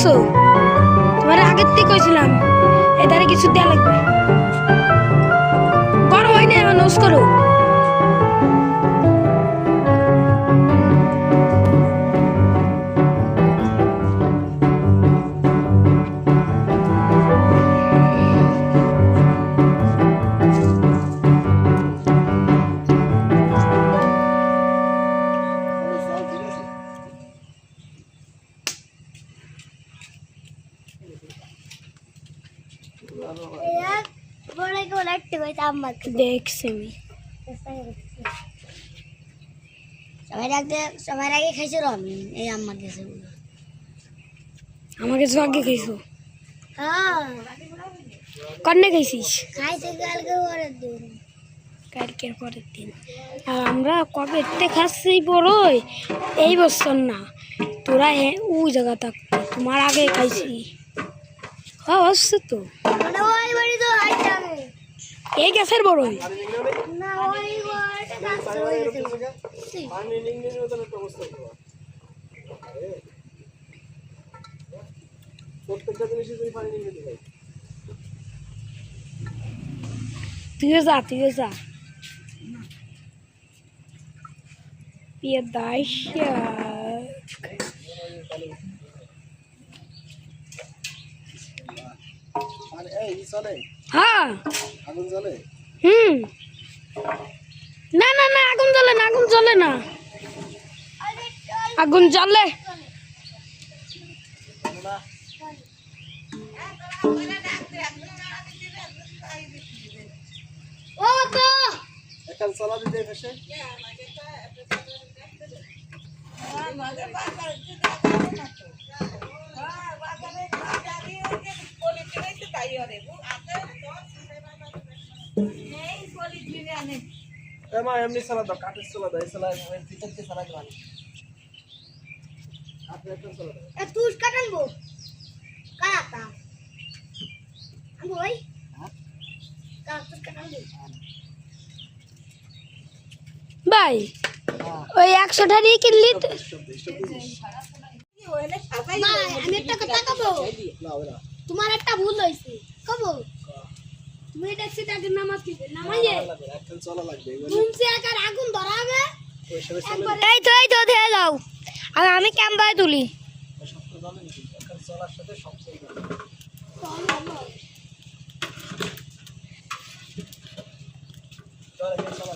রাখছো তোমার আগের থেকে কইছিলাম এদারে কিছু দেয়া লাগবে। বড় হয় না এখন করো। দেখছি আমি সবাই আগে খাইছো আমি এই আগে খাইছো। হ্যাঁ। কন্যা খাইছিস? খাইছে কালকে পরের দিন। কালকের পরের দিন। আর আমরা কবে খাচ্ছি বড়ই এই বছর না। তোরা হ্যাঁ ওই জায়গা থাকতো তোমার আগে খাইছি। হ্যাঁ আসছে তো। মানে ওই বাড়ি তো হাইতে হবে এই গ্যাসের বড়ই না ওই বাড়িটা কাছে হয়ে গেছে প্রত্যেকটা জিনিসে তুমি পানি নিয়ে দিতে তুইও যা তুইও যা Педащик. মানে এই চলে? হ্যাঁ। আগুন চলে হুম। না না না আগুন জ্বলে না আগুন জ্বলে না। আগুন জ্বলে। চলা দিতে ফেসে এমা এমনি চলা দাও কাঠের চলা দাও এই ভিতর দিয়ে চলা দিলাম কাঠের একটা চলা দাও এ তুই কাটানবো কাটা আমি ওই কাটা তুই কাটানবো ভাই ওই একশো টাকা কিনলি তো- ভাই আমি একটা কথা কব? তোমার একটা ভুল হয়েছে কব? তুমি ট্যাক্সি টাকে নামাজ দিবে নামাইয়ে তুমি একার আগুন ধরাবে এই তো এই তো ধেয়ে যাও আর আমি ক্যাম্পায় তুলি। সব তো জানে নাকি একটা চলার সাথে সব চলবে চল এখানে চলা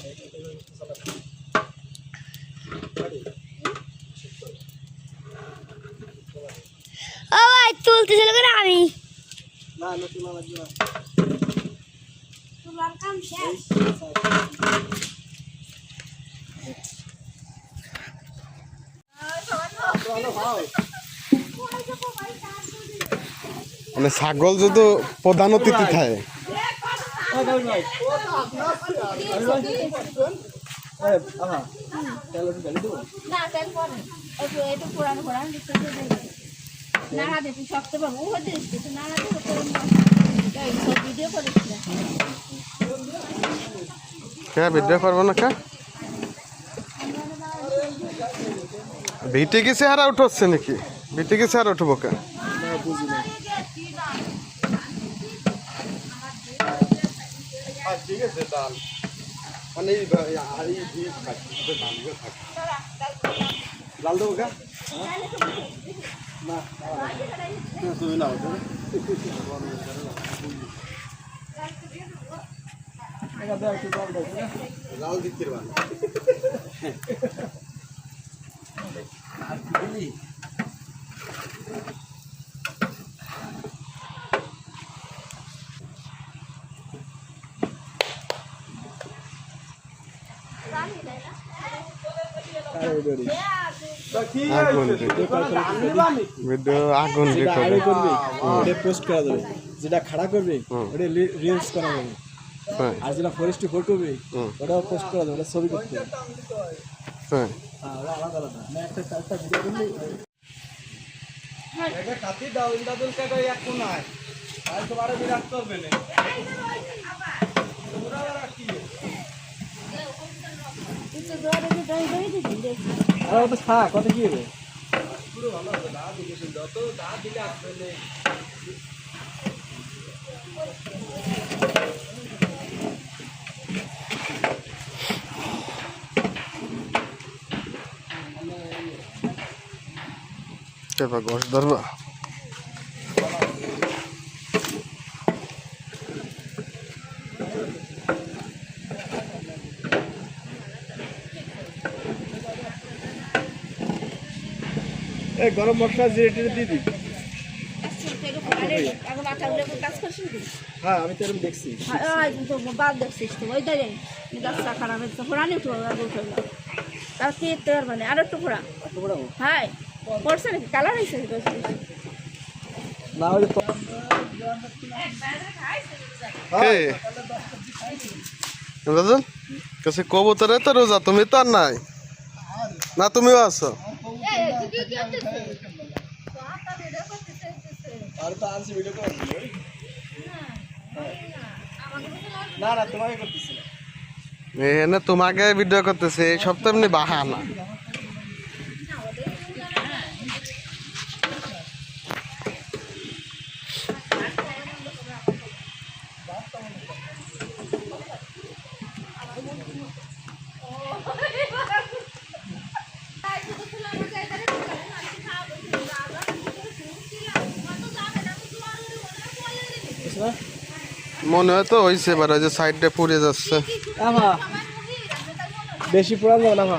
দে এখানে চলা দে গাড়ি ও ভাই তুলতেছিল করে আমি মানে ছাগল যদি প্রধান অতিথি থাকে না নাড়া দে তুই শক্ত পাবো ও হতে তুই নাড়া দে সব ভিডিও করেছিল কে ভিডিও করব না কে? ভিটে কি চেহারা উঠছে নাকি? ভিটে কি চেহারা উঠবো কে? ঠিক আছে ডাল। মানে ডাল দেবো গা না তুমি নাও লাল দিতে পারবা আগুন ভিডিও আগুন রেকর্ড করবি ওটা পোস্ট করা যাবে। যেটা খাড়া করবে ওটা রিলস করা যাবে। হ্যাঁ। আর যেটা ফরেস্টে ফটো করবে হুম। পোস্ট করা যাবে ওটা ছবি করতে। হবে হ্যাঁ হ্যাঁ আলাদা আলাদা। না একটা একটা ভিডিও করলে? এটা কাটি দাও ইন্দা দুল কাটা এক কোনায়। আর তো বিরাট করবে না। আর ওটা থাক কত কি হবে চেপা গোস ধরবা এই গরম মশলা জিরে দিই। হ্যাঁ আমি তো এরকম দেখছি। বাদ দেখছিস তো ওই দাঁড়িয়ে খারাপ কি? মানে আর একটু পুরা হ্যাঁ পড়ছে নাকি কালার হয়েছে না হলে দাদা কাছে কবুতরে তো রোজা, তুমি তো আর নাই। না, তুমিও আছো? আর ভিডিও করে না না, তোমাকে করতেছি না। তোমাকে ভিডিও করতেছে, এই সব তো এমনি বাহানা। মনে হয় তো হয়েছে এবার ওই যে সাইডটা পুড়ে যাচ্ছে। বেশি পুরান যাবে না